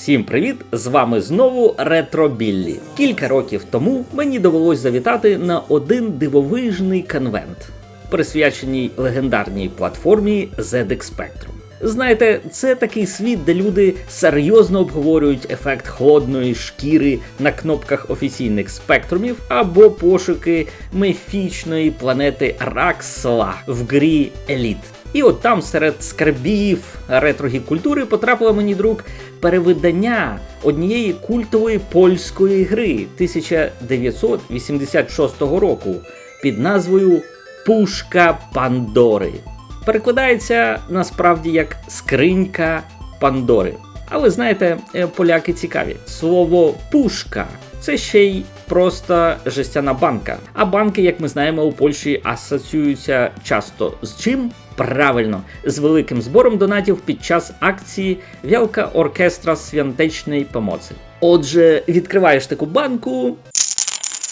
Всім привіт! З вами знову Ретробіллі. Кілька років тому мені довелось завітати на один дивовижний конвент, присвяченій легендарній платформі ZX Spectrum. Знаєте, це такий світ, де люди серйозно обговорюють ефект холодної шкіри на кнопках офіційних спектрумів або пошуки міфічної планети Раксла в грі Еліт. І от там серед скарбів ретро культури потрапило мені до рук перевидання однієї культової польської гри 1986 року під назвою Пушка Пандори. Перекладається насправді як скринька Пандори. Але знаєте, е, поляки цікаві. Слово пушка це ще й просто жестяна банка. А банки, як ми знаємо, у Польщі асоціюються часто з чим? Правильно, з великим збором донатів під час акції Вялка оркестра святечної помоці. Отже, відкриваєш таку банку.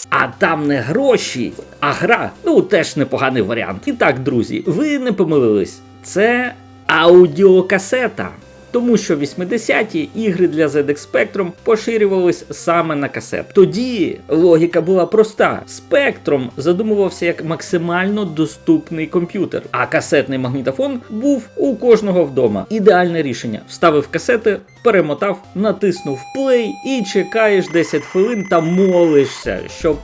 А там не гроші, а гра. Ну, теж непоганий варіант. І так, друзі, ви не помилились. Це аудіокасета. Тому що в 80-ті ігри для ZX Spectrum поширювались саме на касет. Тоді логіка була проста: Spectrum задумувався як максимально доступний комп'ютер, а касетний магнітофон був у кожного вдома. Ідеальне рішення: вставив касети, перемотав, натиснув плей і чекаєш 10 хвилин та молишся, щоб.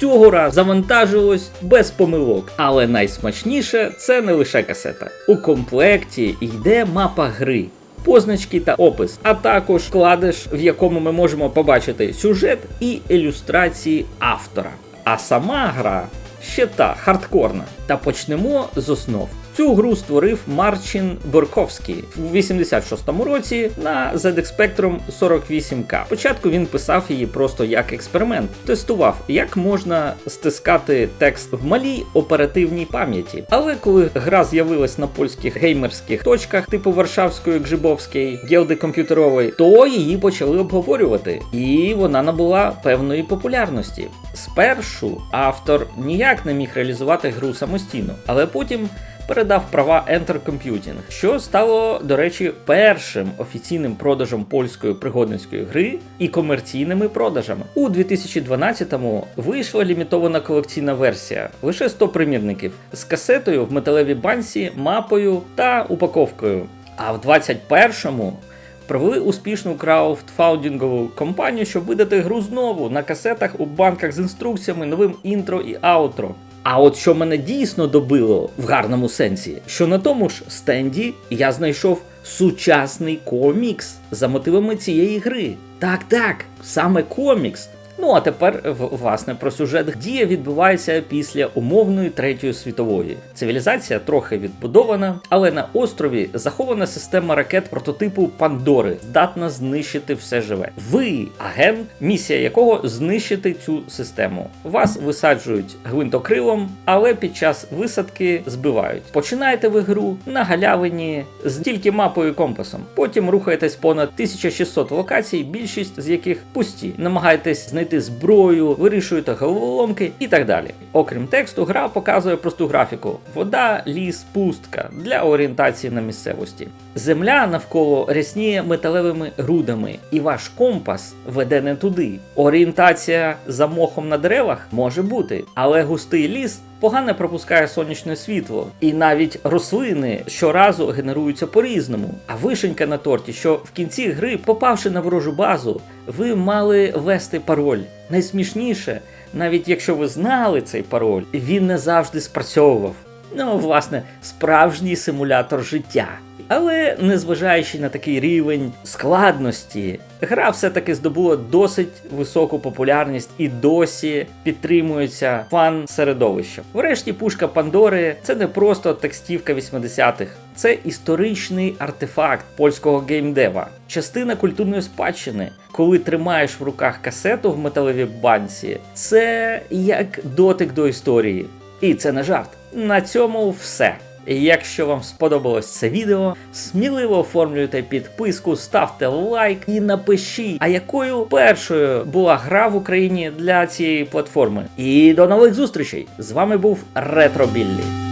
Цього разу завантажилось без помилок, але найсмачніше це не лише касета. У комплекті йде мапа гри, позначки та опис, а також вкладиш, в якому ми можемо побачити сюжет і ілюстрації автора. А сама гра ще та хардкорна. Та почнемо з основ. Цю гру створив Марчин Борковський у 86-му році на ZX Spectrum 48K. Спочатку він писав її просто як експеримент, тестував, як можна стискати текст в малій оперативній пам'яті. Але коли гра з'явилась на польських геймерських точках, типу Варшавської, Гжибовської, Гілди комп'ютерової, то її почали обговорювати, і вона набула певної популярності. Спершу автор ніяк не міг реалізувати гру самостійно, але потім передав права Enter Computing, що стало, до речі, першим офіційним продажем польської пригодницької гри і комерційними продажами. У 2012-му вийшла лімітована колекційна версія, лише 100 примірників з касетою в металевій банці, мапою та упаковкою. А в 21-му провели успішну краудфаундингову кампанію, щоб видати гру знову на касетах у банках з інструкціями, новим інтро і аутро. А от що мене дійсно добило в гарному сенсі, що на тому ж стенді я знайшов сучасний комікс за мотивами цієї гри. Так, так, саме комікс. Ну а тепер власне про сюжет дія відбувається після умовної третьої світової. Цивілізація трохи відбудована, але на острові захована система ракет прототипу Пандори, здатна знищити все живе. Ви агент, місія якого знищити цю систему. Вас висаджують гвинтокрилом, але під час висадки збивають. Починаєте ви гру на галявині з тільки мапою і компасом. Потім рухаєтесь понад 1600 локацій, більшість з яких пусті. Намагаєтесь знайти зброю, вирішуєте головоломки і так далі. Окрім тексту, гра показує просту графіку: вода, ліс, пустка для орієнтації на місцевості. Земля навколо рясніє металевими грудами, і ваш компас веде не туди. Орієнтація за мохом на деревах може бути, але густий ліс погано пропускає сонячне світло, і навіть рослини щоразу генеруються по-різному. А вишенька на торті, що в кінці гри, попавши на ворожу базу, ви мали ввести пароль. Найсмішніше, навіть якщо ви знали цей пароль, він не завжди спрацьовував. Ну, власне, справжній симулятор життя. Але незважаючи на такий рівень складності, гра все-таки здобула досить високу популярність і досі підтримується фан середовища. Врешті пушка Пандори це не просто текстівка 80-х, це історичний артефакт польського геймдева, частина культурної спадщини. Коли тримаєш в руках касету в металевій банці, це як дотик до історії. І це не жарт. На цьому все. Якщо вам сподобалось це відео, сміливо оформлюйте підписку, ставте лайк і напишіть, а якою першою була гра в Україні для цієї платформи. І до нових зустрічей! З вами був Ретро Біллі.